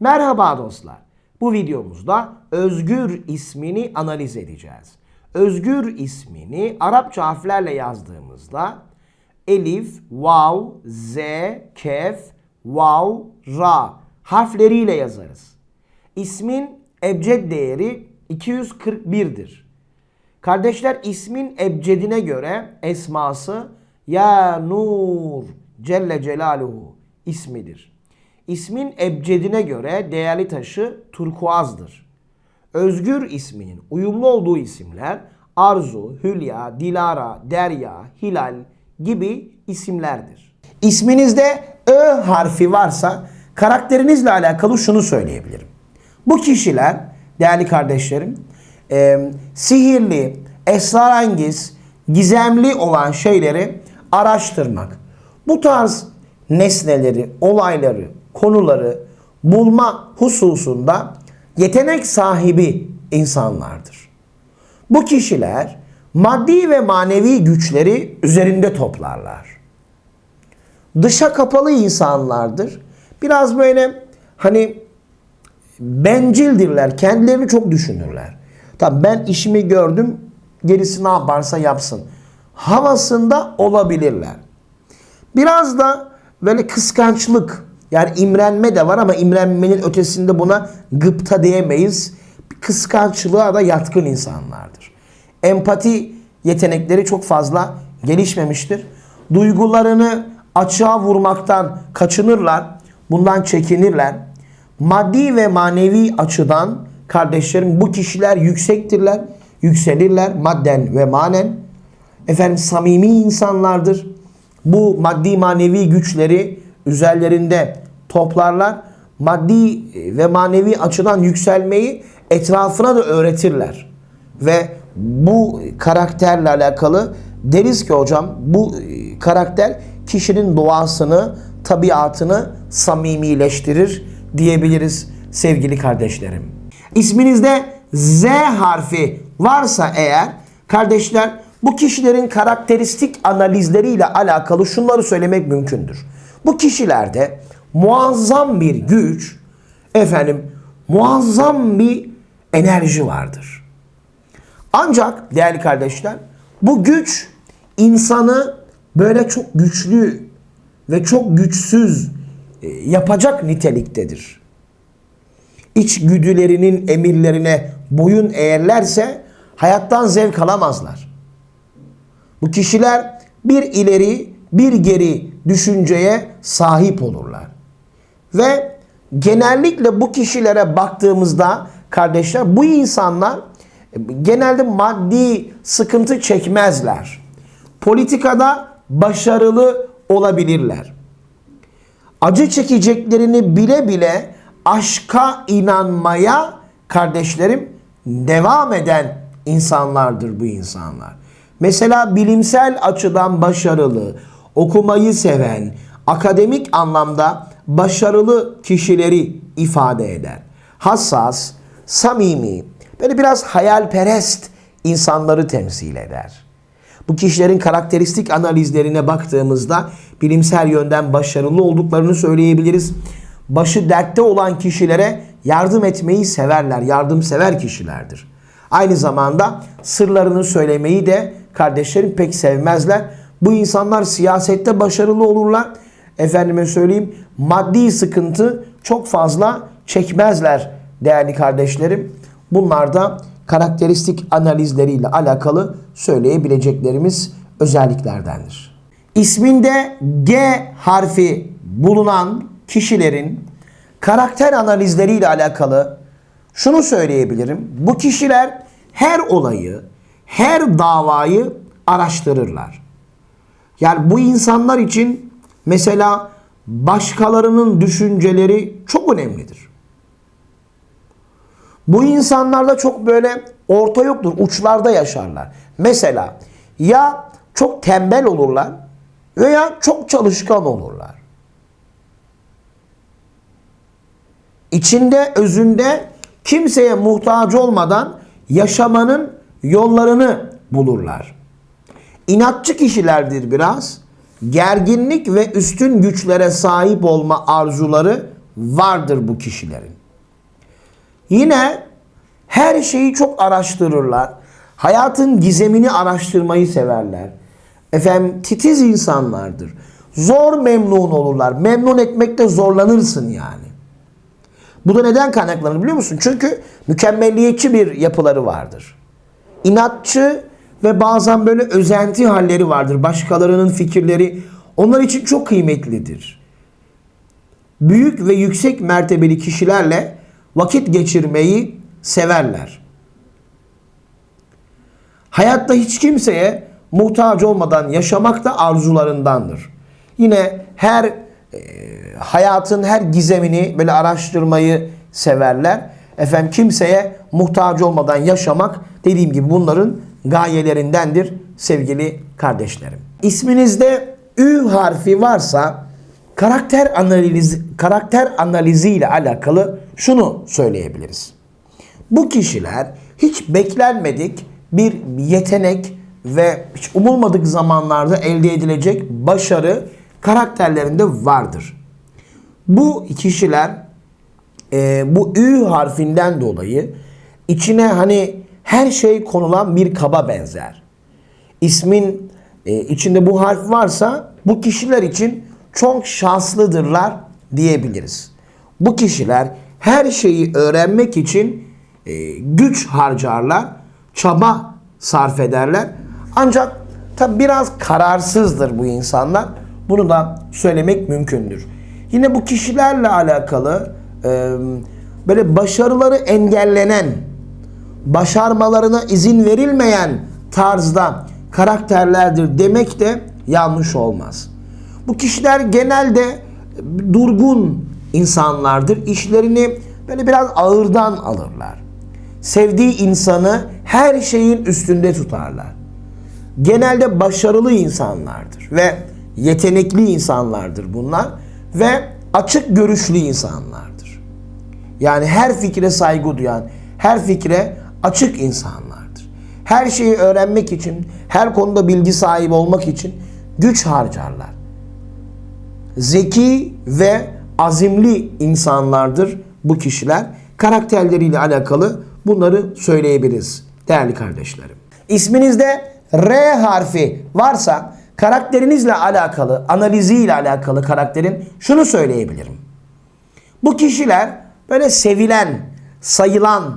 Merhaba dostlar. Bu videomuzda Özgür ismini analiz edeceğiz. Özgür ismini Arapça harflerle yazdığımızda Elif, Vav, Z, Kef, Vav, Ra harfleriyle yazarız. İsmin ebced değeri 241'dir. Kardeşler ismin ebcedine göre esması Ya Nur Celle Celaluhu ismidir. İsmin ebcedine göre değerli taşı turkuazdır. Özgür isminin uyumlu olduğu isimler Arzu, Hülya, Dilara, Derya, Hilal gibi isimlerdir. İsminizde Ö harfi varsa karakterinizle alakalı şunu söyleyebilirim. Bu kişiler değerli kardeşlerim e, sihirli, esrarengiz, gizemli olan şeyleri araştırmak. Bu tarz nesneleri, olayları, konuları bulma hususunda yetenek sahibi insanlardır. Bu kişiler maddi ve manevi güçleri üzerinde toplarlar. Dışa kapalı insanlardır. Biraz böyle hani bencildirler. Kendilerini çok düşünürler. Tabii ben işimi gördüm. Gerisi ne yaparsa yapsın. Havasında olabilirler. Biraz da böyle kıskançlık yani imrenme de var ama imrenmenin ötesinde buna gıpta diyemeyiz. Kıskançlığa da yatkın insanlardır. Empati yetenekleri çok fazla gelişmemiştir. Duygularını açığa vurmaktan kaçınırlar. Bundan çekinirler. Maddi ve manevi açıdan kardeşlerim bu kişiler yüksektirler. Yükselirler madden ve manen. Efendim samimi insanlardır. Bu maddi manevi güçleri üzerlerinde toplarlar. Maddi ve manevi açıdan yükselmeyi etrafına da öğretirler. Ve bu karakterle alakalı deriz ki hocam bu karakter kişinin doğasını, tabiatını samimileştirir diyebiliriz sevgili kardeşlerim. İsminizde Z harfi varsa eğer kardeşler bu kişilerin karakteristik analizleriyle alakalı şunları söylemek mümkündür. Bu kişilerde muazzam bir güç, efendim muazzam bir enerji vardır. Ancak değerli kardeşler bu güç insanı böyle çok güçlü ve çok güçsüz e, yapacak niteliktedir. İçgüdülerinin emirlerine boyun eğerlerse hayattan zevk alamazlar. Bu kişiler bir ileri bir geri düşünceye sahip olurlar. Ve genellikle bu kişilere baktığımızda kardeşler bu insanlar genelde maddi sıkıntı çekmezler. Politikada başarılı olabilirler. Acı çekeceklerini bile bile aşka inanmaya kardeşlerim devam eden insanlardır bu insanlar. Mesela bilimsel açıdan başarılı, okumayı seven, akademik anlamda başarılı kişileri ifade eder. Hassas, samimi, böyle biraz hayalperest insanları temsil eder. Bu kişilerin karakteristik analizlerine baktığımızda bilimsel yönden başarılı olduklarını söyleyebiliriz. Başı dertte olan kişilere yardım etmeyi severler, yardımsever kişilerdir. Aynı zamanda sırlarını söylemeyi de kardeşlerim pek sevmezler. Bu insanlar siyasette başarılı olurlar. Efendime söyleyeyim maddi sıkıntı çok fazla çekmezler değerli kardeşlerim. Bunlar da karakteristik analizleriyle alakalı söyleyebileceklerimiz özelliklerdendir. İsminde G harfi bulunan kişilerin karakter analizleriyle alakalı şunu söyleyebilirim. Bu kişiler her olayı, her davayı araştırırlar. Yani bu insanlar için mesela başkalarının düşünceleri çok önemlidir. Bu insanlarda çok böyle orta yoktur, uçlarda yaşarlar. Mesela ya çok tembel olurlar veya çok çalışkan olurlar. İçinde, özünde kimseye muhtaç olmadan yaşamanın yollarını bulurlar. İnatçı kişilerdir biraz. Gerginlik ve üstün güçlere sahip olma arzuları vardır bu kişilerin. Yine her şeyi çok araştırırlar. Hayatın gizemini araştırmayı severler. Efendim titiz insanlardır. Zor memnun olurlar. Memnun etmekte zorlanırsın yani. Bu da neden kaynaklanır biliyor musun? Çünkü mükemmelliyetçi bir yapıları vardır. İnatçı ve bazen böyle özenti halleri vardır. Başkalarının fikirleri onlar için çok kıymetlidir. Büyük ve yüksek mertebeli kişilerle vakit geçirmeyi severler. Hayatta hiç kimseye muhtaç olmadan yaşamak da arzularındandır. Yine her e, hayatın her gizemini böyle araştırmayı severler. Efendim kimseye muhtaç olmadan yaşamak dediğim gibi bunların gayelerindendir sevgili kardeşlerim. İsminizde Ü harfi varsa karakter analizi karakter analizi ile alakalı şunu söyleyebiliriz. Bu kişiler hiç beklenmedik bir yetenek ve hiç umulmadık zamanlarda elde edilecek başarı karakterlerinde vardır. Bu kişiler e, bu Ü harfinden dolayı içine hani her şey konulan bir kaba benzer. İsmin e, içinde bu harf varsa bu kişiler için çok şanslıdırlar diyebiliriz. Bu kişiler her şeyi öğrenmek için e, güç harcarlar, çaba sarf ederler. Ancak tabi biraz kararsızdır bu insanlar. Bunu da söylemek mümkündür. Yine bu kişilerle alakalı e, böyle başarıları engellenen, başarmalarına izin verilmeyen tarzda karakterlerdir demek de yanlış olmaz. Bu kişiler genelde durgun insanlardır. İşlerini böyle biraz ağırdan alırlar. Sevdiği insanı her şeyin üstünde tutarlar. Genelde başarılı insanlardır ve yetenekli insanlardır bunlar ve açık görüşlü insanlardır. Yani her fikre saygı duyan, her fikre açık insanlardır. Her şeyi öğrenmek için, her konuda bilgi sahibi olmak için güç harcarlar. Zeki ve azimli insanlardır bu kişiler. Karakterleriyle alakalı bunları söyleyebiliriz değerli kardeşlerim. İsminizde R harfi varsa karakterinizle alakalı, analiziyle alakalı karakterin şunu söyleyebilirim. Bu kişiler böyle sevilen, sayılan,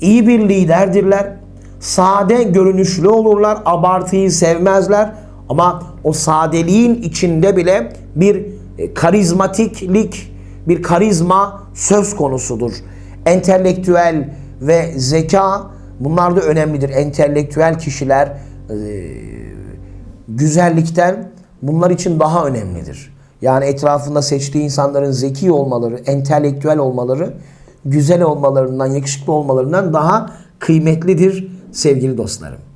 İyi bir liderdirler. Sade görünüşlü olurlar. Abartıyı sevmezler. Ama o sadeliğin içinde bile bir e, karizmatiklik, bir karizma söz konusudur. Entelektüel ve zeka bunlar da önemlidir. Entelektüel kişiler e, güzellikten bunlar için daha önemlidir. Yani etrafında seçtiği insanların zeki olmaları, entelektüel olmaları, güzel olmalarından, yakışıklı olmalarından daha kıymetlidir sevgili dostlarım.